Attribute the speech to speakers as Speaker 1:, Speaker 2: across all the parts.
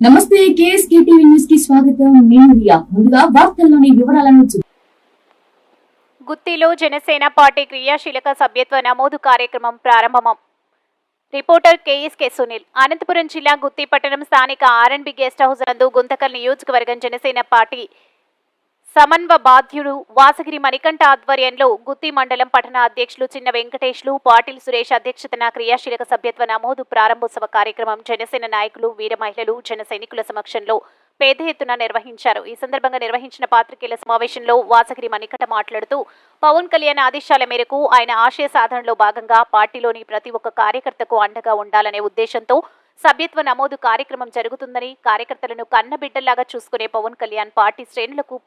Speaker 1: నమస్తే KSK TV న్యూస్కి స్వాగతం. నేను రియా. ముందుగా వార్తల్లోని వివరాలను చూ-
Speaker 2: గుత్తిలో జనసేన పార్టీ క్రియాశీలక సభ్యత్వ నమోదు కార్యక్రమం ప్రారంభం రిపోర్టర్ కేఎస్కే సునీల్. అనంతపురం జిల్లా గుత్తి పట్టణం స్థానిక ఆర్ఎన్బి గెస్ట్ హౌస్ నందు గుంతకల్ నియోజకవర్గం జనసేన పార్టీ సమన్వ బాధ్యుడు వాసగిరి మణికంఠ ఆధ్వర్యంలో గుత్తి మండలం పట్టణ అధ్యక్షులు చిన్న వెంకటేష్లు పాటిల్ సురేష్ అధ్యక్షతన క్రియాశీలక సభ్యత్వ నమోదు ప్రారంభోత్సవ కార్యక్రమం జనసేన నాయకులు వీర మహిళలు జన సైనికుల సమక్షంలో పెద్ద ఎత్తున నిర్వహించారు. ఈ సందర్భంగా నిర్వహించిన పాత్రికేయుల సమావేశంలో వాసగిరి మణికంఠ మాట్లాడుతూ పవన్ కళ్యాణ్ ఆదేశాల మేరకు ఆయన ఆశయ సాధనలో భాగంగా పార్టీలోని ప్రతి ఒక్క కార్యకర్తకు అండగా ఉండాలనే ఉద్దేశంతో సభ్యత్వ నమోదు కార్యక్రమం జరుగుతుందని కార్యకర్తలను కన్నబిడ్డల్లాగా చూసుకునే పవన్ కళ్యాణ్ పార్టీ శ్రేణులకు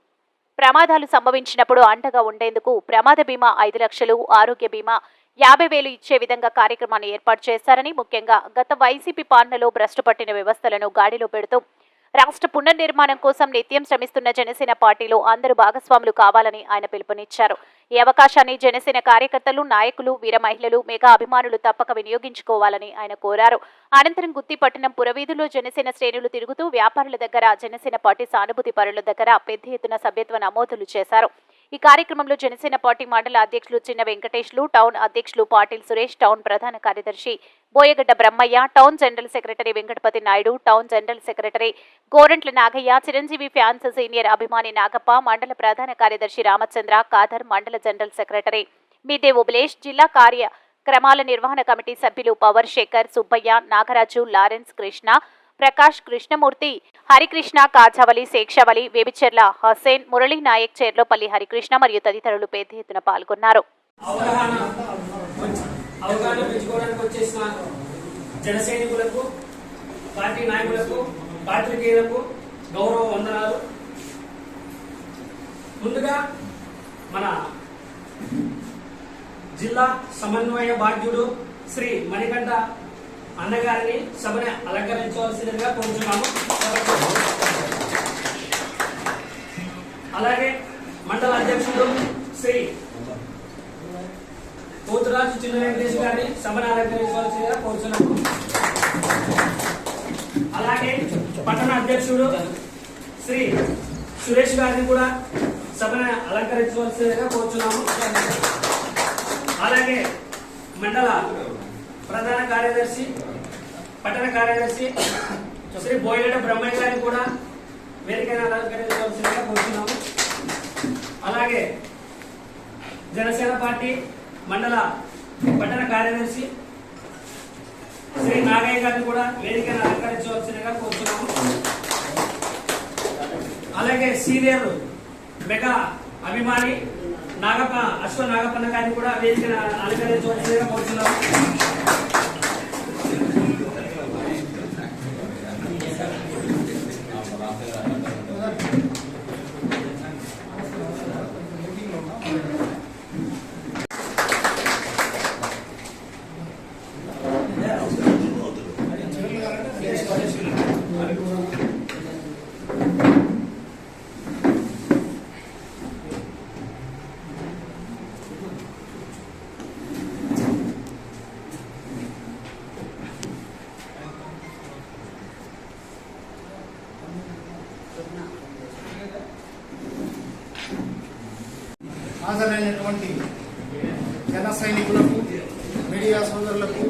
Speaker 2: ప్రమాదాలు సంభవించినప్పుడు అండగా ఉండేందుకు ప్రమాద బీమా ఐదు లక్షలు ఆరోగ్య బీమా యాభై వేలు ఇచ్చే విధంగా కార్యక్రమాన్ని ఏర్పాటు చేశారని ముఖ్యంగా గత వైసీపీ పాలనలో భ్రష్టు పట్టిన వ్యవస్థలను గాడిలో పెడుతూ రాష్ట్ర పునర్నిర్మాణం కోసం నిత్యం శ్రమిస్తున్న జనసేన పార్టీలో అందరూ భాగస్వాములు కావాలని ఆయన పిలుపునిచ్చారు. ఈ అవకాశాన్ని జనసేన కార్యకర్తలు నాయకులు వీర మహిళలు మెగా అభిమానులు తప్పక వినియోగించుకోవాలని ఆయన కోరారు. అనంతరం గుత్తి పట్టణం పురవీధుల్లో జనసేన శ్రేణులు తిరుగుతూ వ్యాపారుల దగ్గర జనసేన పార్టీ సానుభూతి పరుల దగ్గర పెద్ద ఎత్తున సభ్యత్వ నమోదులు చేశారు. ఈ కార్యక్రమంలో జనసేన పార్టీ మండల అధ్యక్షులు చిన్న వెంకటేష్లు టౌన్ అధ్యక్షులు పాటిల్ సురేష్ టౌన్ ప్రధాన కార్యదర్శి Boyagadda Brahmayya town general secretary Venkatapathi Naidu town general secretary Gorantla Nagaiah Chiranjeevi fans senior అభిమాని నాగప్ప మండల ప్రధాన కార్యదర్శి రామచంద్ర కాదర్ మండల జనరల్ సెక్రటరీ మీదే ఉబలేష్ జిల్లా కార్య క్రమాల నిర్వహణ కమిటీ సభ్యులు పవర్ శేఖర్ సుబ్బయ్య నాగరాజు లారెన్స్ కృష్ణ ప్రకాష్ కృష్ణమూర్తి హరికృష్ణ కాజావలి శేక్షవలి వేబిచెర్ల హసేన్ మురళీ నాయక్ చేర్లోపల్లి హరికృష్ణ మరియు తదితరులు పెద్ద ఎత్తున పాల్గొన్నారు.
Speaker 3: జన సైనికులకు పార్టీ నాయకులకు పాత్రికేయులకు గౌరవ వందనాలు. ముందుగా మన జిల్లా సమన్వయ బాధ్యుడు శ్రీ మణికంఠ అన్నగారిని సభని అలంకరించవలసిందిగా కోరుతున్నాము అలాగే మండల అధ్యక్షుడు శ్రీ పోతురాజు చిన్న వెంకటేష్ గారిని సభను అలంకరించవలసిందిగా కోరుతున్నాము అలాగే పట్టణ అధ్యక్షుడు శ్రీ సురేష్ గారిని కూడా సభను అలంకరించవలసిందిగా కోరుతున్నాము అలాగే మండల ప్రధాన కార్యదర్శి పట్టణ కార్యదర్శి శ్రీ బోయగడ్డ బ్రహ్మయ్య గారిని కూడా వేదికను అలంకరించవలసిందిగా కోరుతున్నాము అలాగే జనసేన పార్టీ మండల పట్టణ కార్యదర్శి శ్రీ నాగయ్య గారిని కూడా వేదికను అలంకరించవలసిందిగా కోరుతున్నాము అలాగే సీనియర్ మెగా అభిమాని నాగప్ప అశ్వ నాగప్పన్న గారిని కూడా వేదికను అలంకరించవలసిందిగా కోరుతున్నాము
Speaker 4: హాజరైనటువంటి జన సైనికులకు మీడియా సోదరులకు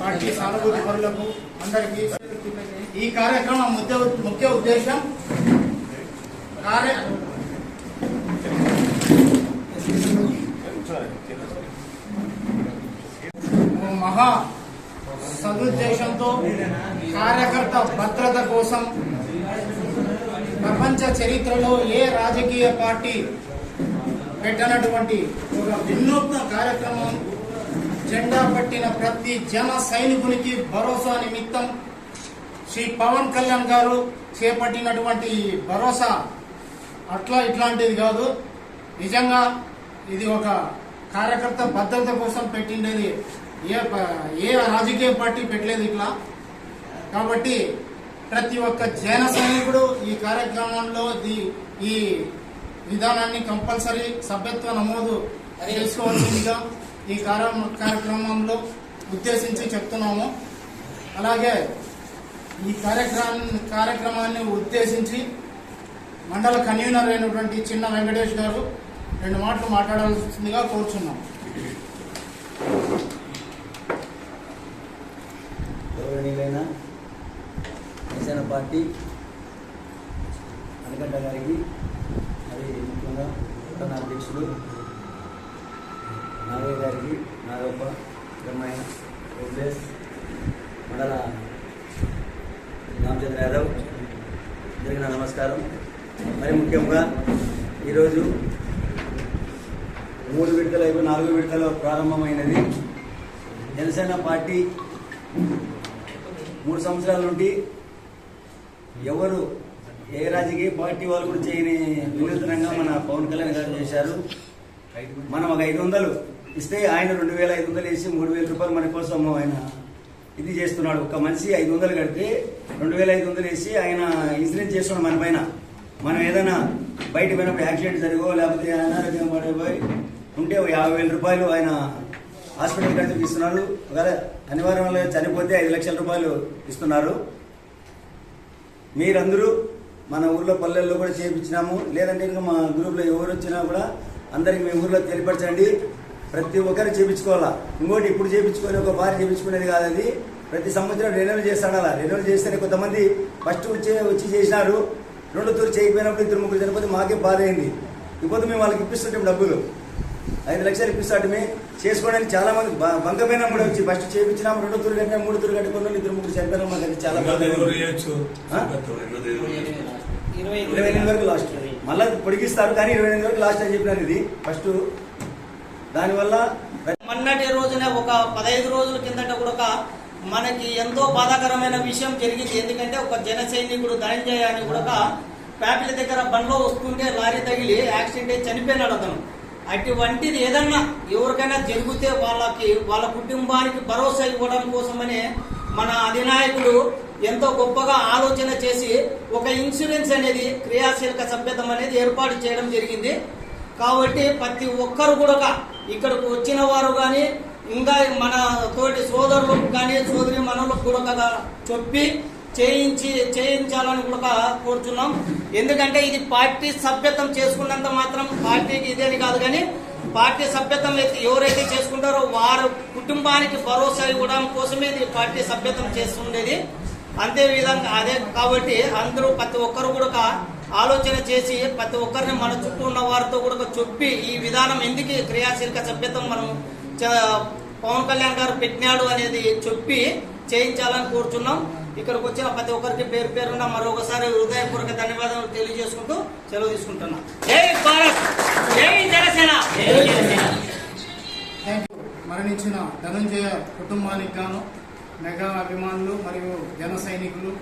Speaker 4: పార్టీ సానుభూతి పరులకు అందరికీ ఈ కార్యక్రమం ముఖ్య ముఖ్య ఉద్దేశం కార్య మహా సదుద్దేశంతో కార్యకర్త భద్రత కోసం ప్రపంచ చరిత్రలో ఏ రాజకీయ పార్టీ పెట్టనటువంటి ఒక వినూత్న కార్యక్రమం జెండా పట్టిన ప్రతి జన సైనికునికి భరోసా నిమిత్తం శ్రీ పవన్ కళ్యాణ్ గారు చేపట్టినటువంటి భరోసా అట్లా ఇట్లాంటిది కాదు. నిజంగా ఇది ఒక కార్యకర్త భద్రత కోసం పెట్టిండేది. ఏ ఏ రాజకీయ పార్టీ పెట్టలేదు ఇట్లా. కాబట్టి ప్రతి ఒక్క జైన సైనికుడు ఈ కార్యక్రమంలో ది- ఈ విధానాన్ని కంపల్సరీ సభ్యత్వ నమోదు చేసుకోవాల్సిందిగా ఈ కార్యక్రమంలో ఉద్దేశించి చెప్తున్నాము. అలాగే ఈ కార్యక్రమాన్ని కార్యక్రమాన్ని ఉద్దేశించి మండల కన్వీనర్ అయినటువంటి చిన్న వెంకటేష్ గారు రెండు మాటలు మాట్లాడాల్సిందిగా కోరుచున్నాం.
Speaker 5: గౌరవనీయులైన జనసేన పార్టీ అనగడ్డ గారికి మరి ముఖ్యంగా నూతన అధ్యక్షుడు నాగయ్య గారికి నాగప్ప బ్రహ్మయ్య మండల రామచంద్ర యాదవ్ జరిగిన నమస్కారం. మరి ముఖ్యంగా ఈరోజు మూడు విడతలు అయిపోయి నాలుగు విడతలు ప్రారంభమైనది. జనసేన పార్టీ మూడు సంవత్సరాల నుండి ఎవరు ఏ రాజకీయ పార్టీ వాళ్ళు కూడా చేయని వినూత్నంగా మన పవన్ కళ్యాణ్ గారు చేశారు. మనం ఒక ఐదు వందలు ఇస్తే ఆయన రెండు వేల ఐదు వందలు వేసి మూడు వేల రూపాయలు మన కోసం ఆయన ఇది చేస్తున్నాడు. ఒక మనిషి ఐదు వందలు కడితే రెండు వేల ఐదు వందలు వేసి ఆయన ఇన్సూరెన్స్ చేస్తున్నాడు మన పైన. మనం ఏదైనా బయట పోయినప్పుడు యాక్సిడెంట్ జరిగో లేకపోతే అనారోగ్యం పడిపోయి ఉంటే యాభై వేల రూపాయలు ఆయన హాస్పిటల్ ఖర్చుకి ఇస్తున్నారు ఒకవేళ అనివార్యం చనిపోతే ఐదు లక్షల రూపాయలు ఇస్తున్నారు. మీరందరూ మన ఊర్లో పల్లెల్లో కూడా చేయించినాము. లేదంటే ఇంకా మా గ్రూప్లో ఎవరు వచ్చినా కూడా అందరికి మీ ఊర్లో తెలియపరచండి. ప్రతి ఒక్కరు చేయించుకోవాలా ఇంకోటి ఇప్పుడు చేయించుకొని ఒక బారి చేయించుకునేది కాదు అది ప్రతి సంవత్సరం రెన్యువల్ చేస్తాడు అలా రెన్యువల్ చేస్తేనే కొంతమంది ఫస్ట్ వచ్చి వచ్చి చేసినారు. రెండు తూరు చేయకపోయినప్పుడు ఇద్దరు ముగ్గురు చనిపోతే మాకే బాధ అయింది ఇప్పుడు మేము వాళ్ళకి ఇప్పిస్తుంటాం డబ్బులు. ఐదు లక్షలు ఇప్పిస్తాటమే చేసుకోవడానికి చాలా మంది బంకమైన కూడా వచ్చి ఫస్ట్ చేయించినాము రెండో తూరు కట్టినా మూడు తూరు కట్టుకున్న ఇద్దరు ముగ్గురు చనిపోయినా మాకు అది చాలా? ఇరవై ఎనిమిది వరకు లాస్ట్. మళ్ళీ పొడిగిస్తారు కానీ ఇరవై ఎనిమిది వరకు లాస్ట్ అని చెప్పినారు ఇది. ఫస్ట్ దానివల్ల
Speaker 6: మొన్నటి రోజున ఒక పదహైదు రోజుల కిందట కూడా ఒక మనకి ఎంతో బాధాకరమైన విషయం జరిగింది. ఎందుకంటే ఒక జన సైనికుడు ధనంజయ అని కూడా ప్యాపిల దగ్గర బండ్లో వస్తుంటే లారీ తగిలి యాక్సిడెంట్ అయి చనిపోయినాడు అతను. అటువంటిది ఏదన్నా ఎవరికైనా జరిగితే వాళ్ళకి వాళ్ళ కుటుంబానికి భరోసా ఇవ్వడం కోసమని మన అధినాయకుడు ఎంతో గొప్పగా ఆలోచన చేసి ఒక ఇన్సూరెన్స్ అనేది క్రియాశీలక సభ్యతం అనేది ఏర్పాటు చేయడం జరిగింది. కాబట్టి ప్రతి ఒక్కరు కూడా ఇక్కడికి వచ్చిన వారు కానీ ఇంకా మన తోటి సోదరులకు కానీ సోదరి మనలకు కూడా చెప్పి చేయించి చేయించాలని కూడా కోరుచున్నాం. ఎందుకంటే ఇది పార్టీ సభ్యత్వం చేసుకున్నంత మాత్రం పార్టీకి ఇదేని కాదు కానీ పార్టీ సభ్యత్వం అయితే ఎవరైతే చేసుకుంటారో వారు కుటుంబానికి భరోసా ఇవ్వడం కోసమే ఇది పార్టీ సభ్యత్వం చేస్తుండేది. అంతే విధంగా అదే కాబట్టి అందరూ ప్రతి ఒక్కరు కూడా ఆలోచన చేసి ప్రతి ఒక్కరిని మన చుట్టూ ఉన్న వారితో కూడా చెప్పి ఈ విధానం ఎందుకు క్రియాశీలక సభ్యత్వం మనం చ- పవన్ కళ్యాణ్ గారు పెట్టినాడు అనేది చెప్పి చేయించాలని కోరుచున్నాం. ఇక్కడికి వచ్చిన ప్రతి ఒక్కరికి పేరు పేరున మరొకసారి హృదయపూర్వక ధన్యవాదాలు తెలియజేసుకుంటూ సెలవు తీసుకుంటున్నాం. జై భారత్! జై జనసేన!
Speaker 4: థ్యాంక్ యూ మరణించిన ధనంజయ కుటుంబానికి గాను మెగా అభిమానులు మరియు జన సైనికులు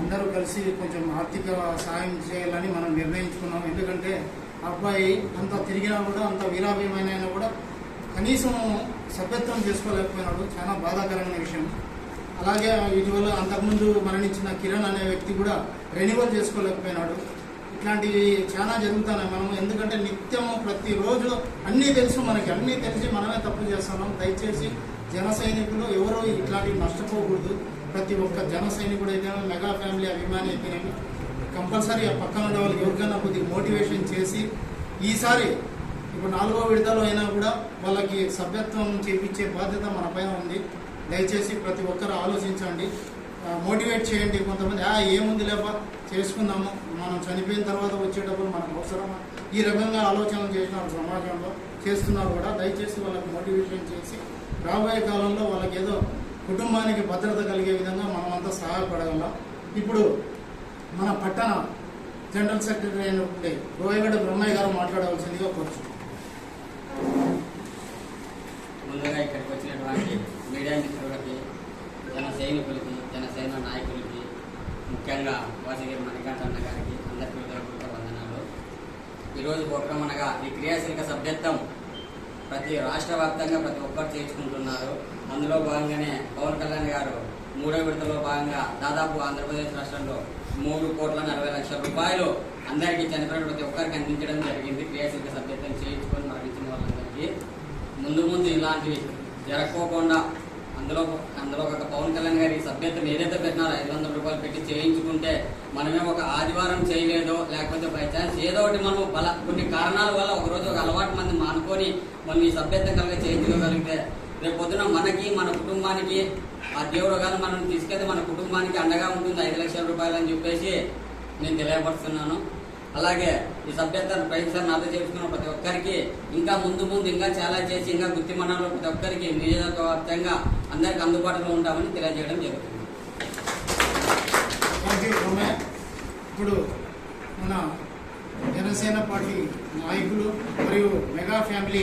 Speaker 4: అందరూ కలిసి కొంచెం ఆర్థిక సాయం చేయాలని మనం నిర్ణయించుకున్నాం. ఎందుకంటే అబ్బాయి అంత తిరిగినా కూడా అంత వీరాభిమైన కూడా కనీసం సభ్యత్వం చేసుకోలేకపోయినాడు. చాలా బాధాకరమైన విషయం. అలాగే ఇటీవల అంతకుముందు మరణించిన కిరణ్ అనే వ్యక్తి కూడా రెన్యువల్ చేసుకోలేకపోయినాడు. ఇట్లాంటివి చాలా జరుగుతున్నాయి మనం ఎందుకంటే నిత్యము ప్రతిరోజు అన్నీ తెలుసు మనకి. అన్నీ తెలిసి మనమే తప్పు చేస్తున్నాం. దయచేసి జన సైనికులు ఎవరు ఇట్లాంటివి నష్టపోకూడదు. ప్రతి ఒక్క జన సైనికుడు అయితే మెగా ఫ్యామిలీ అభిమాని అయితేనేమి కంపల్సరీ ఆ పక్కన ఉన్న వాళ్ళకి ఎవరికైనా కొద్దిగా మోటివేషన్ చేసి ఈసారి ఇప్పుడు నాలుగో విడతలో అయినా కూడా వాళ్ళకి సభ్యత్వం చేపించే బాధ్యత మన పైన ఉంది. దయచేసి ప్రతి ఒక్కరు ఆలోచించండి. మోటివేట్ చేయండి. కొంతమంది ఆ ఏముంది లేప చేసుకుందాము. మనం చనిపోయిన తర్వాత వచ్చేటప్పుడు మనకు అవసరమా? ఈ రకంగా ఆలోచనలు చేసినారు సమాజంలో చేస్తున్నారు కూడా దయచేసి వాళ్ళకి మోటివేషన్ చేసి రాబోయే కాలంలో వాళ్ళకి ఏదో కుటుంబానికి భద్రత కలిగే విధంగా మనమంతా సహాయపడగలం. ఇప్పుడు మన పట్టణ జనరల్ సెక్రటరీ అయినటువంటి గోయగడ బ్రహ్మయ్య గారు మాట్లాడవలసిందిగా కోరుచున్నాం.
Speaker 7: ముందుగా ఇక్కడికి వచ్చినటువంటి మీడియా మిత్రులకి జన సైనికులకి జనసేన నాయకులకి ముఖ్యంగా వాసగిరి మణికంఠన్న గారికి అందరికీ వందనాలు. ఈరోజు ప్రోగ్రాం అనగా ఈ క్రియాశీలక సభ్యత్వం ప్రతి రాష్ట్ర వ్యాప్తంగా ప్రతి ఒక్కరు చేర్చుకుంటున్నారు. అందులో భాగంగానే పవన్ కళ్యాణ్ గారు మూడో విడతలో భాగంగా దాదాపు ఆంధ్రప్రదేశ్ రాష్ట్రంలో మూడు కోట్ల నలభై లక్షల రూపాయలు అందరికీ చనిపోయిన ప్రతి ఒక్కరికి అందించడం జరిగింది. క్రియాశీలక సభ్యత్వం చేయించుకొని మరణించిన వాళ్ళందరికీ. ముందు ముందు ఇలాంటివి జరగకోకుండా అందులో అందులో ఒక పవన్ కళ్యాణ్ గారి సభ్యత్వం ఏదైతే పెట్టినారో ఐదు వందల రూపాయలు చేయించుకుంటే మనమే ఒక ఆదివారం చేయలేదో లేకపోతే బై ఛాన్స్ ఏదో ఒకటి మనం బల కొన్ని కారణాల వల్ల ఒక రోజు ఒక అలవాటు మంది మానుకొని మనం ఈ సభ్యత్వం కలిగి చేయించుకోగలిగితే రేపు పొద్దున మనకి మన కుటుంబానికి ఆ దేవుడు కానీ మనం తీసుకెళ్తే మన కుటుంబానికి అండగా ఉంటుంది ఐదు లక్షల రూపాయలు అని చెప్పేసి నేను తెలియపరుస్తున్నాను. అలాగే ఈ సభ్యతను ప్రయత్నం నాతో చేసుకున్న ప్రతి ఒక్కరికి ఇంకా ముందు ముందు ఇంకా చాలా చేసి ఇంకా గుర్తి మండలంలో ప్రతి ఒక్కరికి నియోజకవర్గంగా అందరికి అందుబాటులో ఉంటామని తెలియజేయడం జరుగుతుంది.
Speaker 4: థ్యాంక్ యూ ఇప్పుడు మన జనసేన పార్టీ నాయకులు మరియు మెగా ఫ్యామిలీ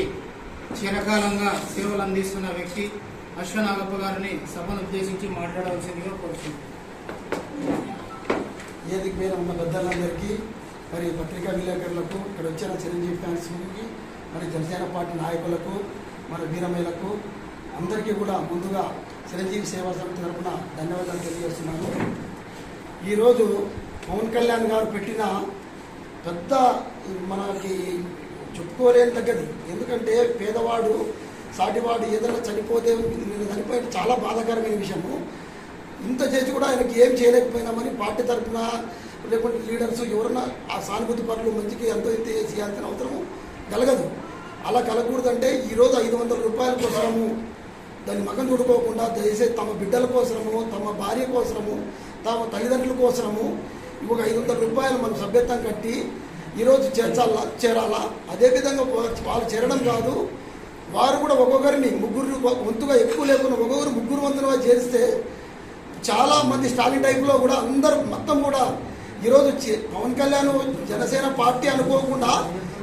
Speaker 4: చిరకాలంగా సేవలు అందిస్తున్న వ్యక్తి అశ్వనాగప్ప గారిని సభను ఉద్దేశించి మాట్లాడవలసిందిగా కోరుతున్నాను.
Speaker 8: వేదిక మీద ఉన్న పెద్దలందరికీ మరి పత్రికా విలేకరులకు ఇక్కడ వచ్చిన చిరంజీవి ఫ్యాన్స్కి మరి జనసేన పార్టీ నాయకులకు మరి వీరమయ్యలకు అందరికీ కూడా ముందుగా చిరంజీవి సేవా సమితి తరఫున ధన్యవాదాలు తెలియజేస్తున్నాను. ఈరోజు పవన్ కళ్యాణ్ గారు పెట్టిన పెద్ద మనకి చెప్పుకోలేని తగ్గది. ఎందుకంటే పేదవాడు సాటివాడు ఏదైనా చనిపోతే నేను చనిపోయిన చాలా బాధాకరమైన విషయము. ఇంత చేసి కూడా ఆయనకి ఏం చేయలేకపోయినామని పార్టీ తరఫున లేకుంటే లీడర్స్ ఎవరన్నా ఆ సానుభూతి పనులు మంచికి ఎంతో ఎంత చేయాల్సిన అవసరం కలగదు. అలా కలగకూడదంటే ఈరోజు ఐదు వందల రూపాయల కోసము దాన్ని మగం చూడుకోకుండా దయచేసి తమ బిడ్డల కోసము తమ భార్య కోసము తమ తల్లిదండ్రుల కోసము ఒక ఐదు వందల రూపాయలు మనం సభ్యత్వం కట్టి ఈరోజు చేర్చాలా చేరాలా? అదేవిధంగా వాళ్ళు చేరడం కాదు. వారు కూడా ఒక్కొక్కరిని ముగ్గురు వంతుగా ఎక్కువ లేకుండా ఒక్కొక్కరు ముగ్గురు వంతులుగా చేరిస్తే చాలా మంది స్టాలిన్ టైప్లో కూడా అందరూ మొత్తం కూడా ఈరోజు పవన్ కళ్యాణ్ జనసేన పార్టీ అనుకోకుండా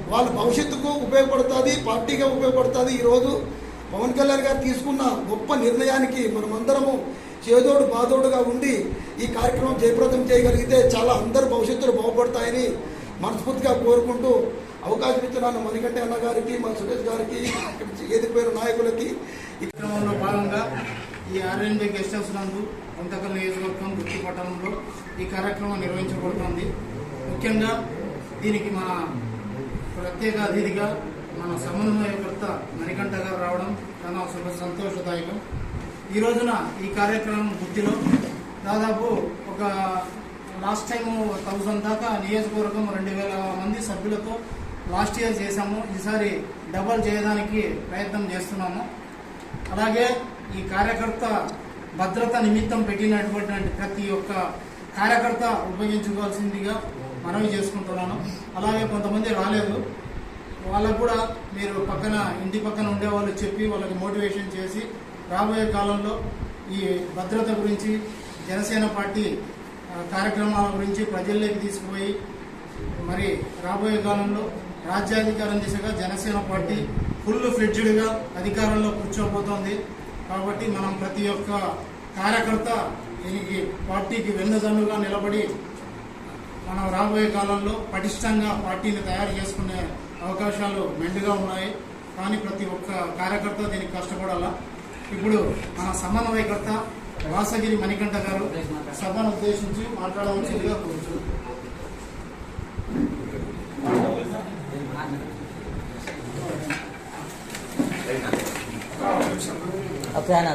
Speaker 8: వాళ్ళ భవిష్యత్తుకు ఉపయోగపడుతుంది పార్టీగా ఉపయోగపడుతుంది ఈరోజు. పవన్ కళ్యాణ్ గారు తీసుకున్న గొప్ప నిర్ణయానికి మనమందరము చేదోడు బాదోడుగా ఉండి ఈ కార్యక్రమం జయప్రదం చేయగలిగితే చాలా అందరు భవిష్యత్తులో బాగుపడతాయని మనస్ఫూర్తిగా కోరుకుంటూ అవకాశం ఇచ్చిన మణికంఠ అన్న గారికి మన సురేష్ గారికి ఇక్కడ ఎదిగిపోయిన నాయకులకి
Speaker 4: ఈ క్రమంలో భాగంగా ఈ ఆర్ఎన్బి గెస్ట్ హౌస్ నందు గుంతకల్ నియోజకవర్గం గుత్తి పట్టణంలో ఈ కార్యక్రమం నిర్వహించబడుతుంది. ముఖ్యంగా దీనికి మన ప్రత్యేక అతిథిగా మన సమన్వయకర్త మణికంఠ గారు రావడం చాలా శుభ సంతోషదాయకం. ఈ రోజున ఈ కార్యక్రమం గుత్తిలో దాదాపు ఒక లాస్ట్ టైం థౌజండ్ దాకా నియోజకవర్గం రెండు వేల మంది సభ్యులతో లాస్ట్ ఇయర్ చేశాము. ఈసారి డబల్ చేయడానికి ప్రయత్నం చేస్తున్నాము. అలాగే ఈ కార్యకర్త భద్రత నిమిత్తం పెట్టినటువంటి ప్రతి ఒక్క కార్యకర్త ఉపయోగించుకోవాల్సిందిగా మనవి చేసుకుంటున్నాను. అలాగే కొంతమంది రాలేదు. వాళ్ళకు కూడా మీరు పక్కన ఇంటి పక్కన ఉండే వాళ్ళు చెప్పి వాళ్ళకి మోటివేషన్ చేసి రాబోయే కాలంలో ఈ భద్రత గురించి జనసేన పార్టీ కార్యక్రమాల గురించి ప్రజల్లోకి తీసుకుపోయి మరి రాబోయే కాలంలో రాజ్యాధికారం దిశగా జనసేన పార్టీ ఫుల్ ఫ్లెడ్జ్డ్గా అధికారంలో కూర్చోబోతోంది. కాబట్టి మనం ప్రతి ఒక్క కార్యకర్త దీనికి పార్టీకి వెన్నదన్నుగా నిలబడి మనం రాబోయే కాలంలో పటిష్టంగా పార్టీని తయారు చేసుకునే అవకాశాలు మెండుగా ఉన్నాయి. కానీ ప్రతి ఒక్క కార్యకర్త దీనికి కష్టపడాలా. ఇప్పుడు మన సమన్వయకర్త వాసగిరి మణికంఠ గారు సభను ఉద్దేశించి మాట్లాడవలసిందిగా కోరుతున్నాను
Speaker 8: ఒకసారి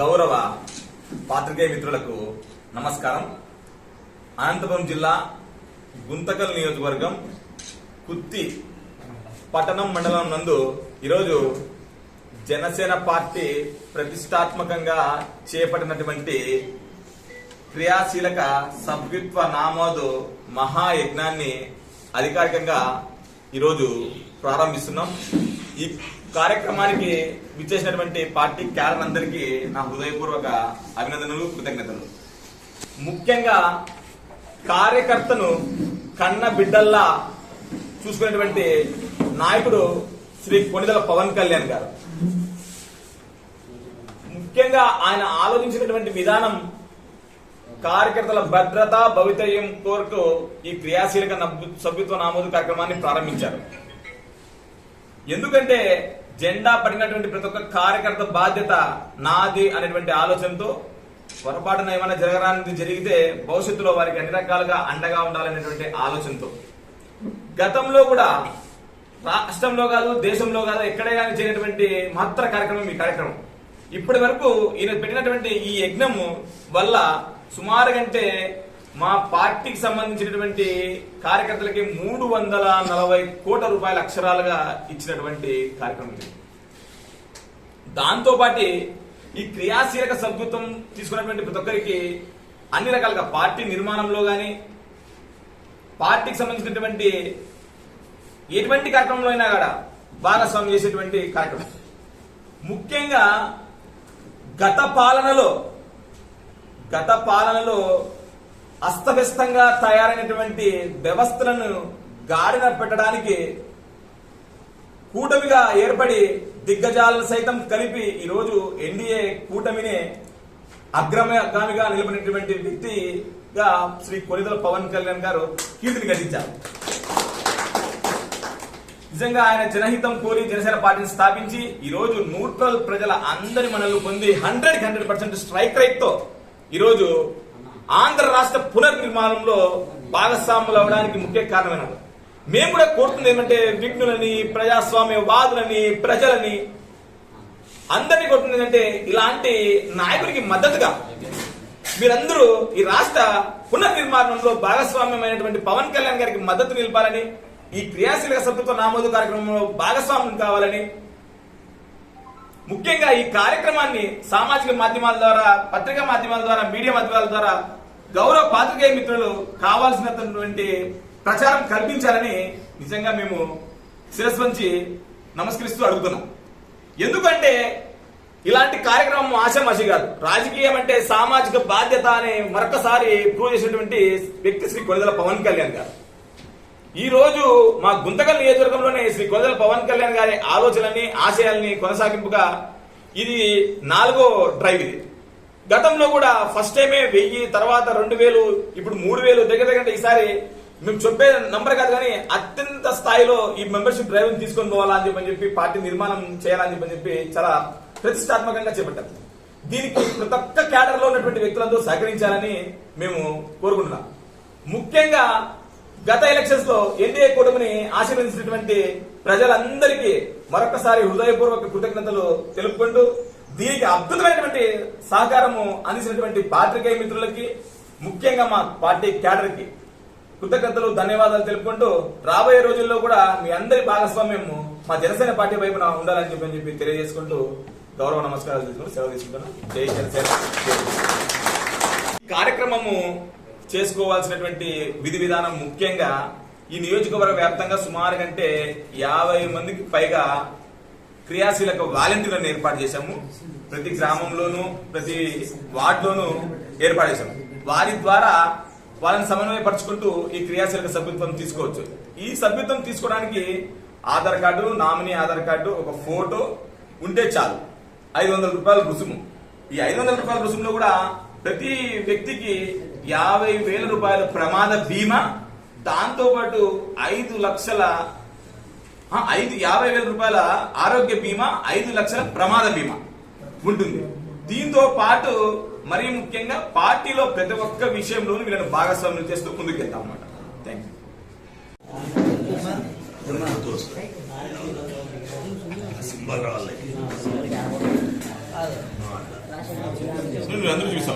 Speaker 9: గౌరవ పాత్రికేయ మిత్రులకు నమస్కారం. అనంతపురం జిల్లా గుంతకల్ నియోజకవర్గం కుత్తి పట్టణం మండలం నందు ఈరోజు జనసేన పార్టీ ప్రతిష్టాత్మకంగా చేపట్టినటువంటి క్రియాశీలక సభ్యత్వ నామోదు మహాయజ్ఞాన్ని అధికారికంగా ఈరోజు ప్రారంభిస్తున్నాం. ఈ కార్యక్రమానికి విచ్చేసినటువంటి పార్టీ క్యాడర్ అందరికీ నా హృదయపూర్వక అభినందనలు కృతజ్ఞతలు. ముఖ్యంగా కార్యకర్తను కన్న బిడ్డల్లా చూసుకునేటువంటి నాయకుడు శ్రీ కొనిదల పవన్ కళ్యాణ్ గారు. ముఖ్యంగా ఆయన ఆలోచించినటువంటి విధానం కార్యకర్తల భద్రత భవితవ్యం కోరుతూ ఈ క్రియాశీలక సభ్యత్వ నామోదు కార్యక్రమాన్ని ప్రారంభించారు. ఎందుకంటే జెండా పడినటువంటి ప్రతి ఒక్క కార్యకర్త బాధ్యత నాది అనేటువంటి ఆలోచనతో పొరపాటున ఏమైనా జరగరానిది జరిగితే భవిష్యత్తులో వారికి అన్ని రకాలుగా అండగా ఉండాలనేటువంటి ఆలోచనతో. గతంలో కూడా రాష్ట్రంలో కాదు దేశంలో కాదు ఎక్కడే కానీ చేయనటువంటి మహత్తర కార్యక్రమం ఈ కార్యక్రమం. ఇప్పటి వరకు ఈయన పెట్టినటువంటి ఈ యజ్ఞము వల్ల సుమారు కంటే మా పార్టీకి సంబంధించినటువంటి కార్యకర్తలకి మూడు వందల నలభై కోట్ల రూపాయల అక్షరాలుగా ఇచ్చినటువంటి కార్యక్రమం ఇది. దాంతోపాటు ఈ క్రియాశీలక సభ్యత్వం తీసుకున్నటువంటి ప్రతి ఒక్కరికి అన్ని రకాలుగా పార్టీ నిర్మాణంలో కానీ పార్టీకి సంబంధించినటువంటి ఎటువంటి కార్యక్రమంలో అయినా కూడా భాగస్వామ్యం చేసేటువంటి కార్యక్రమం. ముఖ్యంగా గత పాలనలో గత పాలనలో అస్తవ్యస్తంగా తయారైనటువంటి వ్యవస్థలను గాడిన పెట్టడానికి కూటమిగా ఏర్పడి దిగ్గజాలను సైతం కలిపి ఈరోజు ఎన్డీఏ కూటమినే అగ్రగామిగా నిలబడినటువంటి వ్యక్తిగా శ్రీ కొనిదల పవన్ కళ్యాణ్ గారు కీర్తిని గడించారు నిజంగా ఆయన జనహితం కోరి జనసేన పార్టీని స్థాపించి ఈరోజు న్యూట్రల్ ప్రజల అందరి మనలు పొంది హండ్రెడ్ హండ్రెడ్ పర్సెంట్ స్ట్రైక్ రేట్తో ఈరోజు ఆంధ్ర రాష్ట్ర పునర్నిర్మాణంలో భాగస్వాములు అవడానికి ముఖ్య కారణమైనారు మేము కూడా కోరుతుంది ఏంటంటే విఘ్నులని ప్రజాస్వామ్య వాదులని ప్రజలని అందరినీ కోరుతుంది ఏంటంటే ఇలాంటి నాయకుడికి మద్దతుగా మీరందరూ ఈ రాష్ట్ర పునర్నిర్మాణంలో భాగస్వామ్యమైనటువంటి పవన్ కళ్యాణ్ గారికి మద్దతు నిలపాలని ఈ క్రియాశీలక సభ్యత్వ నామోదు కార్యక్రమంలో భాగస్వామ్యం కావాలని ముఖ్యంగా ఈ కార్యక్రమాన్ని సామాజిక మాధ్యమాల ద్వారా పత్రికా మాధ్యమాల ద్వారా మీడియా మాధ్యమాల ద్వారా గౌరవ పాత్రికేయ మిత్రులు కావాల్సినటువంటి ప్రచారం కల్పించాలని నిజంగా మేము శిరస్వంచి నమస్కరిస్తూ అడుగుతున్నాం. ఎందుకంటే ఇలాంటి కార్యక్రమం ఆశామాషి కాదు. రాజకీయం అంటే సామాజిక బాధ్యత అని మరొకసారి ప్రూవ్ చేసినటువంటి వ్యక్తి శ్రీ కొనిదల పవన్ కళ్యాణ్ గారు. ఈ రోజు మా గుంతకల్ నియోజకవర్గంలోనే శ్రీ కొనిదల పవన్ కళ్యాణ్ గారి ఆలోచనల్ని ఆశయాల్ని కొనసాగింపుగా ఇది నాలుగో డ్రైవ్ ఇది. గతంలో కూడా ఫస్ట్ టైమే వెయ్యి తర్వాత రెండు వేలు ఇప్పుడు మూడు వేలు దగ్గర దగ్గర ఈసారి మేము చెప్పే నంబర్ కాదు కానీ అత్యంత స్థాయిలో ఈ మెంబర్షిప్ డ్రైవ్ తీసుకొని పోవాలా అని చెప్పని చెప్పి పార్టీ నిర్మాణం చేయాలని చెప్పని చెప్పి చాలా ప్రతిష్టాత్మకంగా చేపట్టారు దీనికి ప్రతి ఒక్క క్యాడర్లో ఉన్నటువంటి వ్యక్తులందరూ సహకరించాలని మేము కోరుకుంటున్నాం. ముఖ్యంగా గత ఎలక్షన్స్లో ఎన్డీఏ కూటమిని ఆశీర్వదించినటువంటి ప్రజలందరికీ మరొకసారి హృదయపూర్వక కృతజ్ఞతలు తెలుపుకుంటూ దీనికి అద్భుతమైనటువంటి సహకారము అందించినటువంటి పాత్రికేయ మిత్రులకి ముఖ్యంగా మా పార్టీ క్యాడర్కి కృతజ్ఞతలు ధన్యవాదాలు తెలుపుకుంటూ రాబోయే రోజుల్లో కూడా మీ అందరి భాగస్వామ్యము మా జనసేన పార్టీ వైపున ఉండాలని చెప్పి చెప్పి తెలియజేసుకుంటూ గౌరవ నమస్కారాలు తీసుకుని సెలవు తీసుకుంటున్నాను జై జనసేన. కార్యక్రమము చేసుకోవాల్సినటువంటి విధి విధానం ముఖ్యంగా ఈ నియోజకవర్గ వ్యాప్తంగా సుమారు కంటే యాభై మందికి పైగా క్రియాశీలక వాలంటీర్లను ఏర్పాటు చేశాము. ప్రతి గ్రామంలోనూ ప్రతి వార్డులోనూ ఏర్పాటు చేశాము. వారి ద్వారా వాళ్ళని సమన్వయపరుచుకుంటూ ఈ క్రియాశీలక సభ్యత్వం తీసుకోవచ్చు. ఈ సభ్యత్వం తీసుకోవడానికి Aadhaar card nominee Aadhaar card ఒక ఫోటో ఉంటే చాలు. ఐదు వందల రూపాయల రుసుము. ఈ ఐదు వందల రూపాయల రుసుములో కూడా ప్రతి వ్యక్తికి యాభై వేల రూపాయల ప్రమాద బీమా దాంతో పాటు ఐదు లక్షల ఐదు యాభై వేల రూపాయల ఆరోగ్య బీమా ఐదు లక్షల ప్రమాద బీమా ఉంటుంది. దీంతో పాటు మరీ ముఖ్యంగా పార్టీలో ప్రతి ఒక్క విషయంలోనూ వీళ్ళని భాగస్వామ్యం చేస్తూ ముందుకెళ్తాం అన్నమాట. థ్యాంక్ యూ అందరూ చూస్తా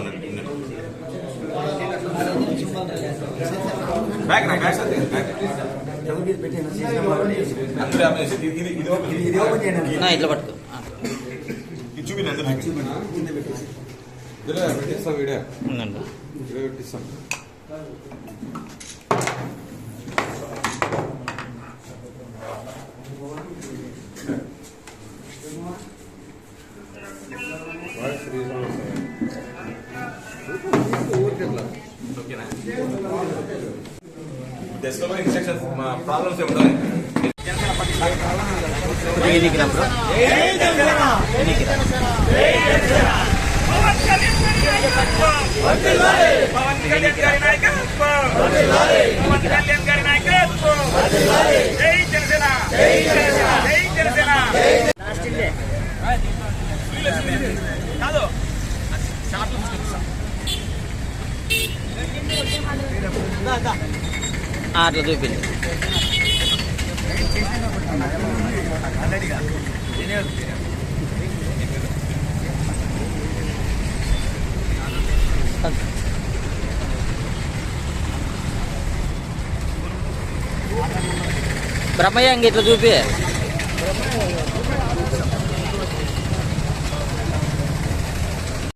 Speaker 9: బ్యాక్ బ్యాక్ బ్యాక్
Speaker 5: ఎవరికి పెట్టాను
Speaker 9: ఇది ఓపెన్
Speaker 5: చేయండి
Speaker 7: ఇట్లా పట్టుకో.
Speaker 5: పెట్టేసి.
Speaker 10: పెట్టిస్తాం. వీడియో. పెట్టిస్తాం.
Speaker 9: డెస్క్లో ఇన్స్ట్రక్షన్స్ ప్రాబ్లమ్స్ ఏమి
Speaker 7: కాదు రా బ్రో ఎన్నికి రా
Speaker 3: పవన్ కళ్యాణ్ గారి నాయకత్వం పవన్ కళ్యాణ్ గారి